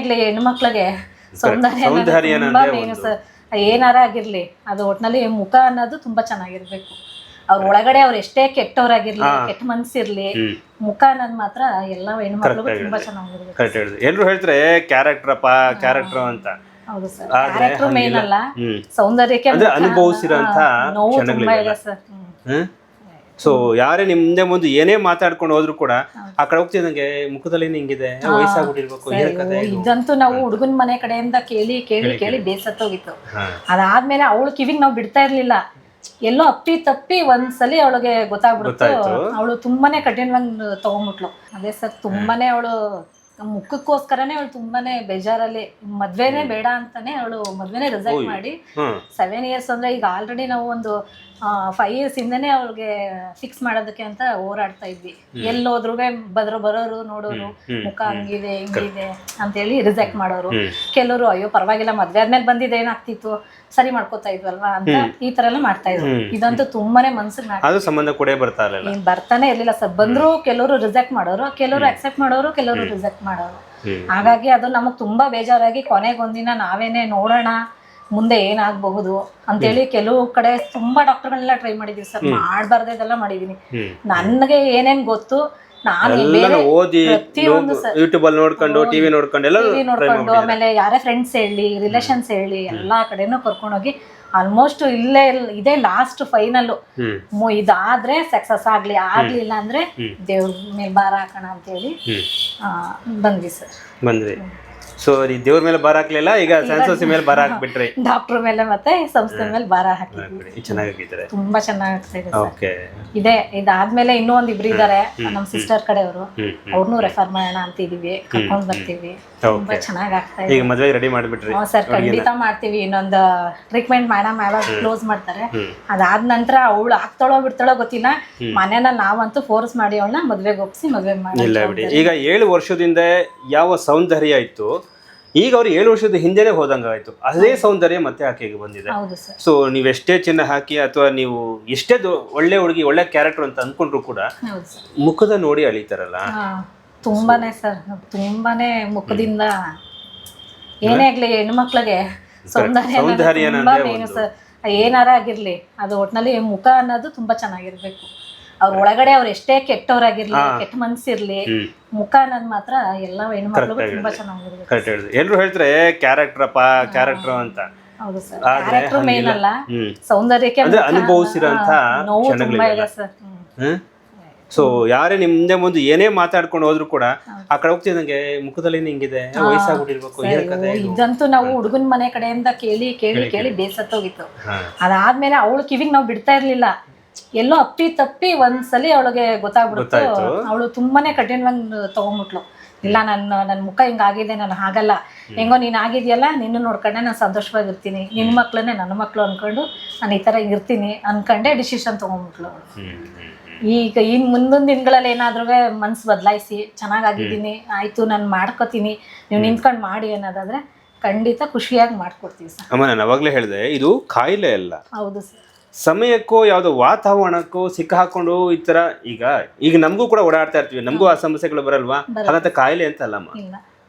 ಆಗ್ಲಿ ಹೆಣ್ಮಕ್ಳಿಗೆ ಸೌಂದರ್ಯ ತುಂಬಾ ಅನ್ನೋದೇ ಮೇನು ಸರ್ ಏನಾರ ಆಗಿರ್ಲಿ ಅದು ಒಟ್ನಲ್ಲಿ ಮುಖ ಅನ್ನೋದು ತುಂಬಾ ಚೆನ್ನಾಗಿರ್ಬೇಕು. ಅವ್ರ ಒಳಗಡೆ ಅವ್ರು ಎಷ್ಟೇ ಕೆಟ್ಟವ್ರಾಗಿರ್ಲಿ ಕೆಟ್ಟ ಮನ್ಸಿರ್ಲಿ ಮುಖ ಅನ್ನೋದು ಮಾತ್ರ ಎಲ್ಲ ಹೆಣ್ಮಕ್ಳಿಗೂ ತುಂಬಾ. ಚೆನ್ನಾಗಿರ್ಬೇಕು ಎಲ್ರು ಹೇಳ್ತಾರೆ ಕ್ಯಾರೆಕ್ಟರ್ ಅಪ್ಪ ಕ್ಯಾರೆಕ್ಟರ್ ಅಂತ. ಹೌದು ಸರ್ ಕ್ಯಾರೆಕ್ಟರ್ ಮೇನ್. ಅಲ್ಲ. ಸೌಂದರ್ಯಕ್ಕೆ ನೋವು ತುಂಬಾ ಇದೆ ಸರ್ ಸೊ ಯಾರೇ ನಿಮ್ ಮುಂದೆ ಮುಂದೆ ಏನೇ ಮಾತಾಡ್ಕೊಂಡು ಹೋದ್ರು ಕೂಡ ಆ ಕಡೆ ಹೋಗ್ತಿದಂಗೆ ಮುಖದಲ್ಲಿ ಹಿಂಗಿದೆ? ವಯಸ್ಸಾಗ್ಬಿಟ್ಟಿರ್ಬೇಕು? ಇದಂತೂ ನಾವು ಹುಡುಗನ ಮನೆ ಕಡೆಯಿಂದ ಕೇಳಿ ಕೇಳಿ ಕೇಳಿ ಬೇಸತ್ತೋಗಿತ್ತು. ಹೋಗಿತ್ತು ಅದಾದ್ಮೇಲೆ ಅವಳು ಕಿವಿಗೆ ನಾವು ಬಿಡ್ತಾ ಇರ್ಲಿಲ್ಲ. ಎಲ್ಲೋ ಅಪ್ಪಿ ತಪ್ಪಿ ಒಂದ್ಸಲಿ ಅವಳಿಗೆ ಗೊತ್ತಾಗ್ಬಿಡ್ತು. ಅವಳು ತುಂಬಾನೇ ಕಠಿಣವಾಗಿ ತಗೊಂಡ್ಬಿಟ್ಲು ಅದೇ ಸರ್ ತುಂಬಾನೇ ಅವಳು ಮುಖಕ್ಕೋಸ್ಕರನೇ ಅವಳು ತುಂಬಾನೇ ಬೇಜಾರಲ್ಲಿ ಮದ್ವೆನೇ ಬೇಡ ಅಂತಾನೆ ಅವಳು ಮದ್ವೆನೆ ರಿಸೈನ್ ಮಾಡಿ. ಸೆವೆನ್ ಇಯರ್ಸ್ ಅಂದ್ರೆ ಈಗ ಆಲ್ರೆಡಿ ನಾವು ಒಂದು ಫೈವ್ ಇಯರ್ಸ್ ಇಂದನೇ ಅವ್ಳಿಗೆ ಫಿಕ್ಸ್ ಮಾಡೋದಕ್ಕೆ ಅಂತ ಹೋರಾಡ್ತಾ ಇದ್ವಿ. ಎಲ್ಲೋದ್ರು ಬದ್ರ ಬರೋರು ನೋಡೋರು ಮುಖ ಹಂಗಿದೆ ಹಿಂಗಿದೆ ಅಂತೇಳಿ ರಿಜೆಕ್ಟ್ ಮಾಡೋರು. ಕೆಲವರು ಅಯ್ಯೋ ಪರವಾಗಿಲ್ಲ ಮದ್ವೆ ಆದ್ಮೇಲೆ ಬಂದಿದ್ದು ಏನಾಗ್ತಿತ್ತು? ಸರಿ ಮಾಡ್ಕೋತಾ ಇದ್ವಲ್ವಾ? ಅಂತ ಈ ತರ ಎಲ್ಲ ಮಾಡ್ತಾ ಇದ್ರು. ಇದಂತೂ ತುಂಬಾನೇ ಮನ್ಸಿಗೆ ಸಂಬಂಧ ಕೂಡ ಬರ್ತಾ ಬರ್ತಾನೆ ಇರ್ಲಿಲ್ಲ ಸರ್. ಬಂದ್ರು ಕೆಲವರು ರಿಜೆಕ್ಟ್ ಮಾಡೋರು ಕೆಲವರು ಅಕ್ಸೆಪ್ಟ್ ಮಾಡೋರು ಕೆಲವರು ರಿಜೆಕ್ಟ್ ಮಾಡೋರು ಹಾಗಾಗಿ ಅದು ನಮಗ್ ತುಂಬಾ ಬೇಜಾರಾಗಿ ಕೊನೆಗೊಂದಿನ ನಾವೇನೆ ನೋಡೋಣ ಮುಂದೆ ಏನಾಗಬಹುದು ಅಂತೇಳಿ ಕೆಲವು ಕಡೆ ತುಂಬಾ ಡಾಕ್ಟರ್ಗಳನ್ನೆಲ್ಲ ಟ್ರೈ ಮಾಡಿದೀವಿ ಸರ್. ಮಾಡಬಾರ್ದೆಲ್ಲ ಮಾಡಿದೀನಿ. ನನಗೆ ನನ್ಗೆ ಏನೇನ್ ಗೊತ್ತು ನಾನು ಬೇರೆ ಓದಿ ಯೂಟ್ಯೂಬ್ ಅಲ್ಲಿ ನೋಡ್ಕೊಂಡು ಟಿವಿ ನೋಡ್ಕೊಂಡು ಎಲ್ಲ ಟಿವಿ ನೋಡ್ಕೊಂಡು ಆಮೇಲೆ ಯಾರೇ ಫ್ರೆಂಡ್ಸ್ ಹೇಳಿ ರಿಲೇಷನ್ಸ್ ಹೇಳಿ ಎಲ್ಲಾ ಕಡೆನೂ ಕರ್ಕೊಂಡೋಗಿ ಆಲ್ಮೋಸ್ಟ್ ಇಲ್ಲೇ ಇಲ್- ಇದೇ ಲಾಸ್ಟ್ ಫೈನಲ್ ಇದಾದ್ರೆ ಸಕ್ಸಸ್ ಆಗ್ಲಿ ಆಗ್ಲಿಲ್ಲ ಅಂದ್ರೆ ದೇವ್ರ ಮೇಲೆ ಭಾರ ಹಾಕೋಣ ಅಂತ ಹೇಳಿ ಬಂದ್ವಿ ಸರ್. ಬಂದ್ರಿ ಸೊ ಈ ದೇವ್ರ ಮೇಲೆ ಬಾರ ಹಾಕ್ಲಿಲ್ಲ ಈಗ ಸನ್ಸೋಸಿ ಮೇಲೆ ಬಾರ ಹಾಕ್ಬಿಟ್ರಿ. ಡಾಕ್ಟರ್ ಮೇಲೆ ಮತ್ತೆ ಸಂಸ್ಥೆ ಮೇಲೆ ಬಾರ ಹಾಕಿ. ಚೆನ್ನಾಗಿದ್ದಾರೆ ತುಂಬಾ ಚೆನ್ನಾಗಿ ಇದೆ ಸರ್. ಓಕೆ ಇದೆ ಇದಾದ್ಮೇಲೆ ಇನ್ನೂ ಒಂದ್ ಇಬ್ರು ಇದಾರೆ ನಮ್ ಸಿಸ್ಟರ್ ಕಡೆಯವರು. ಅವ್ರನ್ನು ರೆಫರ್ ಮಾಡೋಣ ಅಂತ ಇದೀವಿ ಕರ್ಕೊಂಡ್ ಬರ್ತೀವಿ. ತುಂಬಾ ಚೆನ್ನಾಗಿ ಆಗ್ತಾ ಇದೆ. ಈಗ ಮದ್ವೆಗೆ ರೆಡಿ ಮಾಡಿಬಿಟ್ರಿ ಹ್ಞೂ ಸರ್ ಖಂಡಿತ ಮಾಡ್ತೀವಿ. ಇನ್ನೊಂದು ಟ್ರೀಟ್ಮೆಂಟ್ ಮೇಡಮ್ ಯಾವಾಗ ಕ್ಲೋಸ್ ಮಾಡ್ತಾರೆ. ಅದಾದ ನಂತರ ಅವಳು ಆಗ್ತಾಳೋ ಬಿಡ್ತಾಳೋ ಗೊತ್ತಿಲ್ಲ. ಮನೇನ ನಾವಂತೂ ಫೋರ್ಸ್ ಮಾಡಿ ಅವಳನ್ನ ಮದ್ವೆಗೆ ಒಪ್ಸಿ ಮದ್ವೆ ಮಾಡಿ ಇಲ್ಲ ಬಿಡಿ. ಈಗ ಏಳು ವರ್ಷದಿಂದ ಯಾವ ಸೌಂದರ್ಯ ಇತ್ತು? ಈಗ ಅವ್ರು ಏಳು ವರ್ಷದ ಹಿಂದೆನೆ ಹೋದಂಗಾಯ್ತು. ಅದೇ ಸೌಂದರ್ಯ ಮತ್ತೆ ಆಕೆಗೆ ಬಂದಿದೆ. ಸೊ ನೀವು ಎಷ್ಟೇ ಚಿನ್ನ ಹಾಕಿ ಅಥವಾ ನೀವು ಎಷ್ಟೇ ಒಳ್ಳೆ ಹುಡುಗಿ ಒಳ್ಳೆ ಕ್ಯಾರೆಕ್ಟರ್ ಅಂತ ಅನ್ಕೊಂಡ್ರು ಕೂಡ ಮುಖದ ನೋಡಿ ಅಳಿತಾರಲ್ಲ? ತುಂಬಾನೇ ಸರ್. ತುಂಬಾನೇ ಮುಖದಿಂದ ಏನೇ ಆಗ್ಲಿ ಹೆಣ್ಮಕ್ಳಿಗೆ ಸೌಂದರ್ಯ ಏನಾರ ಆಗಿರ್ಲಿ ಅದು ಒಟ್ನಲ್ಲಿ ಮುಖ ಅನ್ನೋದು ತುಂಬಾ ಚೆನ್ನಾಗಿರ್ಬೇಕು. ಅವ್ರ ಒಳಗಡೆ ಅವ್ರು ಎಷ್ಟೇ ಕೆಟ್ಟವರಾಗಿರ್ಲಿ ಕೆಟ್ಟ ಮನ್ಸಿರ್ಲಿ ಮುಖ ಅನ್ನೋದು ಮಾತ್ರ ಎಲ್ಲ ಹೆಣ್ಮಕ್ಳಿಗೂ ತುಂಬಾ ಚೆನ್ನಾಗಿರ್ಬೇಕು ಕರೆಕ್ಟ್ ಹೇಳಿದ್ರು ಎಲ್ರು ಹೇಳ್ತಾರೆ ಕ್ಯಾರೆಕ್ಟರ್ ಅಪ್ಪ ಕ್ಯಾರೆಕ್ಟರ್ ಅಂತ. ಹೌದು ಸರ್. ಆದ್ರೆ ಕ್ಯಾರೆಕ್ಟರ್ ಮೇನ್. ಅಲ್ಲ. ಹ್ಮ್. ಸೌಂದರ್ಯಕ್ಕೆ ಅಂದ್ರೆ ಅನುಭವಿಸಿರೋಂಥ ಹಾ, ನೋವು ತುಂಬಾ ಕ್ಷಣಗಳಿವೆಲ್ಲ. ಇದೆ ಸರ್. ಹ್ಮ್. ಸೊ ಯಾರೇ ನಿಮ್ ಮುಂದೆ ಮುಂದೆ ಏನೇ ಮಾತಾಡ್ಕೊಂಡು ಹೋದ್ರು ಕೂಡ ಆ ಕಡೆ ಹೋಗ್ತಿದಂಗೆ ಮುಖದಲ್ಲಿ ಹಿಂಗಿದೆ? ವಯಸ್ಸಾಗ್ಬಿಟ್ಟಿರ್ಬೇಕು ಏನ್ ಕತೆ ಅಯ್ಯೋ, ಇದಂತೂ ನಾವು ಹುಡುಗನ ಮನೆ ಕಡೆಯಿಂದ ಕೇಳಿ ಕೇಳಿ ಕೇಳಿ. ಬೇಸತ್ತೋಗಿತ್ತು. ಹಾ. ಅದಾದ್ಮೇಲೆ ಅವಳು ಕಿವಿಗ್ ನಾವು ಬಿಡ್ತಾ ಇರ್ಲಿಲ್ಲ. ಎಲ್ಲೋ ಅಪ್ಪಿ ತಪ್ಪಿ ಒಂದ್ಸಲಿ ಅವಳಿಗೆ ಗೊತ್ತಾಗ್ಬಿಡ್ತು. ಅವಳು ತುಂಬಾನೇ ಕಠಿಣವಾಗಿ ತಗೊಂಡ್ಬಿಟ್ಲು ಇಲ್ಲ ನನ್ನ ನನ್ನ ಮುಖ ಹಿಂಗಾಗಿದೆ ನಾನು ಹಾಗಲ್ಲ. ಹೆಂಗೋ ನೀನ್ ಆಗಿದ್ಯಲ್ಲ ನಿನ್ನ ನೋಡ್ಕೊಂಡೆ ನಾನು ಸಂತೋಷವಾಗಿರ್ತೀನಿ. ನಿನ್ನ ಮಕ್ಳನ್ನೇ ನನ್ನ ಮಕ್ಳು ಅನ್ಕೊಂಡು ನಾನು ಈ ತರ ಇರ್ತೀನಿ ಅನ್ಕೊಂಡೆ ಡಿಸಿಷನ್ ತಗೊಂಡ್ಬಿಟ್ಲು ಅವಳು. ಈಗ ಇನ್ ಮುಂದಿನ ದಿನಗಳಲ್ಲಿ ಏನಾದ್ರೂ ಮನ್ಸು ಬದಲಾಯಿಸಿ ಚೆನ್ನಾಗಾಗಿದ್ದೀನಿ ಆಯ್ತು ನಾನು ಮಾಡ್ಕೋತೀನಿ. ನೀವು ನಿಂತ್ಕೊಂಡು ಮಾಡಿ ಅನ್ನೋದಾದ್ರೆ ಖಂಡಿತ ಖುಷಿಯಾಗಿ ಮಾಡ್ಕೊಡ್ತೀವಿ ಸರ್. ಅಮ್ಮ ನಾನು ಅವಾಗಲೇ ಹೇಳಿದೆ ಇದು ಕಾಯಿಲೆ ಅಲ್ಲ. ಹೌದು ಸರ್. ಸಮಯಕ್ಕೋ ಯಾವುದೋ ವಾತಾವರಣಕ್ಕೋ ಸಿಕ್ಕ ಹಾಕೊಂಡು ಈ ತರ ಈಗ ಈಗ ನಮಗೂ ಕೂಡ ಓಡಾಡ್ತಾ ಇರ್ತೀವಿ. ನಮಗೂ ಆ ಸಮಸ್ಯೆಗಳು ಬರಲ್ವಾ? ಅದಂತ ಕಾಯಿಲೆ ಅಂತ ಅಲ್ಲಮ್ಮ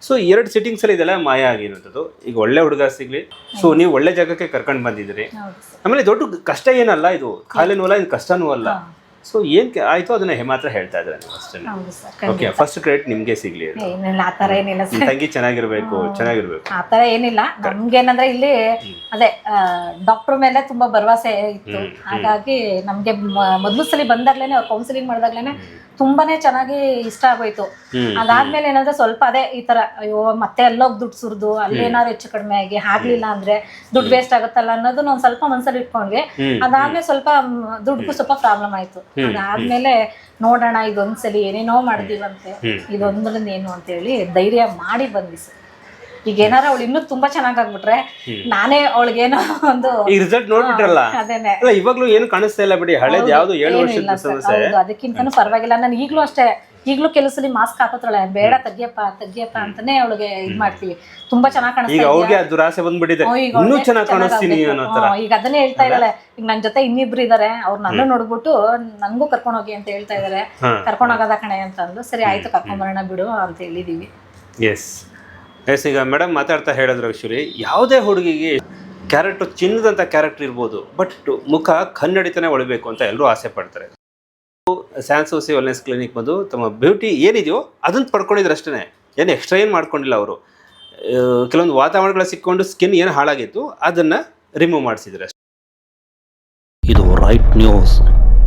ಸೊ ಎರಡು ಸಿಟ್ಟಿಂಗ್ಸ್ ಅಲ್ಲಿ ಇದೆಲ್ಲ ಮಾಯ ಆಗಿರುವಂಥದ್ದು ಈಗ ಒಳ್ಳೆ ಹುಡುಗ ಸಿಗ್ಲಿ. ಸೊ ನೀವು ಒಳ್ಳೆ ಜಾಗಕ್ಕೆ ಕರ್ಕೊಂಡು ಬಂದಿದ್ರಿ ಆಮೇಲೆ ದೊಡ್ಡ ಕಷ್ಟ ಏನಲ್ಲ ಇದು? ಕಾಯಿಲೆನೂ ಅಲ್ಲ ಇದು ಕಷ್ಟನೂ ಅಲ್ಲ. ಸೊ ಏನ್ ಕೆ- ಆಯ್ತು? ಅದನ್ನ ಹೆ- ಮಾತ್ರ ಹೇಳ್ತಾ ಇದ್ರೆ ನೀವು ಅಷ್ಟೇ. ಹೌದು ಸರ್ ಓಕೆ ಫಸ್ಟ್ ಕ್ರೆಡಿಟ್ ನಿಮ್ಗೆ ಸಿಗ್ಲಿ ಅದು. ಏನಿಲ್ಲ ಆ ಥರ ಏನಿಲ್ಲ ನಿಮ್ ಸರ್. ತಂಗಿ ಚೆನ್ನಾಗಿರ್ಬೇಕು ಚೆನ್ನಾಗಿರ್ಬೇಕು. ಆ ಥರ ಏನಿಲ್ಲ. ನಮ್ಗೇನಂದ್ರೆ ಇಲ್ಲಿ ಅದೇ ಡಾಕ್ಟರ್ ಮೇಲೆ ತುಂಬಾ ಭರವಸೆ ಇತ್ತು. ಹಾಗಾಗಿ ನಮ್ಗೆ ಮ- ಮೊದ್ಲು ಸಲ ಬಂದಾಗ್ಲೇನೆ ಅವ್ರು ಕೌನ್ಸಿಲಿಂಗ್ ಮಾಡಿದಾಗ್ಲೇನೆ ತುಂಬಾನೇ ಚೆನ್ನಾಗಿ ಇಷ್ಟ ಆಗೋಯ್ತು. ಅದಾದ್ಮೇಲೆ ಏನಂದ್ರೆ ಸ್ವಲ್ಪ ಅದೇ ಈ ತರ ಅಯ್ಯೋ ಮತ್ತೆ ಎಲ್ಲೋಗ್ ದುಡ್ಡು ಸುರಿದು ಅಲ್ಲೇನಾದ್ರು ಹೆಚ್ಚು ಕಡಿಮೆ ಆಗಿ ಆಗ್ಲಿಲ್ಲ ಅಂದ್ರೆ ದುಡ್ಡು ವೇಸ್ಟ್ ಆಗುತ್ತಲ್ಲ ಅನ್ನೋದು ಒಂದ್ ಸ್ವಲ್ಪ ಮನ್ಸಲ್ಲಿ ಇಟ್ಕೊಂಡ್ವಿ. ಅದಾದ್ಮೇಲೆ ಸ್ವಲ್ಪ ದುಡ್ಡು ಸ್ವಲ್ಪ ಪ್ರಾಬ್ಲಮ್ ಆಯ್ತು. ಅದಾದ್ಮೇಲೆ ನೋಡೋಣ ಇದೊಂದ್ಸಲಿ ಏನೇನೋ ಮಾಡಿದೀವಂತೆ ಇದೊಂದ್ರಿಂದ ಏನು ಅಂತ ಹೇಳಿ ಧೈರ್ಯ ಮಾಡಿ ಬಂದ್ವಿ ಸರ್ ಈಗ ಏನಾರ ಅವಳು ಇನ್ನೂ ತುಂಬಾ ಚೆನ್ನಾಗ್ ಆಗ್ಬಿಟ್ರೆ ನಾನೇ ಅವಳಿಗೇನೋ ಒಂದು ಈ ರಿಸಲ್ಟ್ ನೋಡ್ಬಿಟ್ರಲ್ಲ? ಅದೇನೆ. ಅಲ್ಲ ಇವಾಗ್ಲೂ ಏನು ಕಾಣಿಸ್ತಾ ಇಲ್ಲ ಬಿಡಿ. ಹಳೇದ್ ಯಾವ್ದು ಏಳು ವರ್ಷದ ಸಮಸ್ಯೆ. ಅದಕ್ಕಿಂತನೂ ಪರವಾಗಿಲ್ಲ. ನಾನು ಈಗ್ಲೂ ಅಷ್ಟೇ ಈಗ್ಲೂ ಕೆಲಸಲ್ಲಿ ಮಾಸ್ಕ್ ಹಾಕೋತಾಳೆ ಬೇಡ ತೆಗಿಯಪ್ಪ ತೆಗಿಯಪ್ಪ ಅಂತಾನೆ ಅವಳಿಗೆ ಇದ್ ಮಾಡ್ತೀವಿ. ತುಂಬಾ ಚೆನ್ನಾಗಿ ಈಗ ಅವ್ರಿಗೆ ದುರಾಸೆ ಬಂದ್ಬಿಟ್ಟಿದೆ. ಇನ್ನೂ ಚೆನ್ನಾಗಿ ಕಾಣಿಸ್ತೀನಿ ಅನ್ನೋ ತರ. ಈಗ ಅದನ್ನೇ ಹೇಳ್ತಾ ಇದ್ದಾಳೆ. ಈಗ ನನ್ ಜೊತೆ ಇನ್ನಿಬ್ರು ಇದಾರೆ. ಅವ್ರು ನನ್ನ ನೋಡ್ಬಿಟ್ಟು ನನ್ಗೂ ಕರ್ಕೊಂಡ್ ಹೋಗಿ ಅಂತ ಹೇಳ್ತಾ ಇದಾರೆ. ಕರ್ಕೊಂಡು ಹೋಗೋದ ಕಣೆ ಅಂತ ಅಂದ್ಲು ಸರಿ ಆಯ್ತು ಕರ್ಕೊಂಡ್ ಬರೋಣ ಬಿಡು ಅಂತ ಹೇಳಿದೀವಿ. ಎಸ್ ಎಸ್, ಈಗ ಮೇಡಮ್ ಮಾತಾಡ್ತಾ ಹೇಳಿದ್ರು ಆ್ಯಕ್ಚುಲಿ ಯಾವುದೇ ಹುಡುಗಿಗೆ ಕ್ಯಾರೆಕ್ಟರ್ ಚಿನ್ನದಂಥ ಕ್ಯಾರೆಕ್ಟರ್ ಇರ್ಬೋದು ಬಟ್ ಮುಖ ಕನ್ನಡಿತನೇ ಒಳಬೇಕು ಅಂತ ಎಲ್ಲರೂ ಆಸೆ ಪಡ್ತಾರೆ. ಸ್ಯಾನ್ಸೋಸಿ ವೆಲ್ನೆಸ್ ಕ್ಲಿನಿಕ್ ಬಂದು ತಮ್ಮ ಬ್ಯೂಟಿ ಏನಿದೆಯೋ ಅದನ್ನು ಪಡ್ಕೊಂಡಿದ್ರು ಅಷ್ಟೇ ಏನು ಎಕ್ಸ್ಟ್ರಾ ಏನು ಮಾಡ್ಕೊಂಡಿಲ್ಲ ಅವರು. ಕೆಲವೊಂದು ವಾತಾವರಣಗಳ ಸಿಕ್ಕೊಂಡು ಸ್ಕಿನ್ ಏನು ಹಾಳಾಗಿತ್ತು, ಅದನ್ನು ರಿಮೂವ್ ಮಾಡಿಸಿದ್ರೆ ಅಷ್ಟೇ. ಇದು ರೈಟ್ ನ್ಯೂಸ್